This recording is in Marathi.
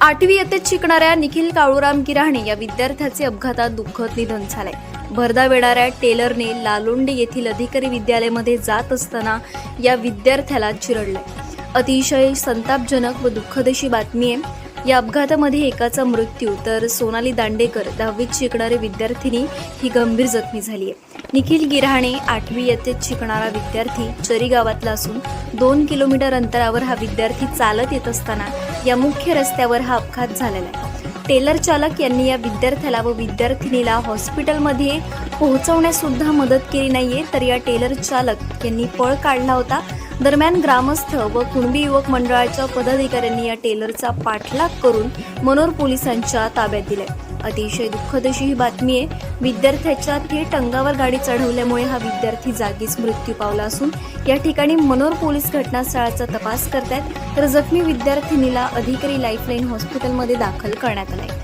आठवी इयत्तेत शिकणाऱ्या निखिल काळूराम गिराणे या विद्यार्थ्याचे अपघातात दुःखद निधन झाले भरदा वेणाऱ्या टेलरने लालोंडे येथील अधिकारी विद्यालयामध्ये जात असताना या विद्यार्थ्याला चिरडले अतिशय संतापजनक व दुःखदशी बातमी आहे. या अपघातामध्ये एकाचा मृत्यू तर सोनाली दांडेकर दहावीत शिकणारी विद्यार्थिनी ही गंभीर जखमी झाली आहे. निखिल गिराणे आठवी येथेत शिकणारा विद्यार्थी चरी गावातला असून दोन किलोमीटर अंतरावर हा विद्यार्थी चालत येत असताना या मुख्य रस्त्यावर हा अपघात झालेला आहे. टेलर चालक यांनी या विद्यार्थ्याला व विद्यार्थिनीला हॉस्पिटलमध्ये पोहोचवण्यास सुद्धा मदत केली नाहीये तर या टेलर चालक यांनी पळ काढला होता. दरम्यान ग्रामस्थ व कुणबी युवक मंडळाच्या पदाधिकाऱ्यांनी या टेलरचा पाठलाग करून मनोर पोलिसांच्या ताब्यात दिलाय अतिशय दुःखद अशी ही बातमी आहे. विद्यार्थ्याच्या थेट अंगावर गाडी चढवल्यामुळे हा विद्यार्थी जागीच मृत्यू पावला असून या ठिकाणी मनोर पोलीस घटनास्थळाचा तपास करतायत. तर जखमी विद्यार्थिनीला अधिकारी लाईफलाईन हॉस्पिटलमध्ये दाखल करण्यात आलाय.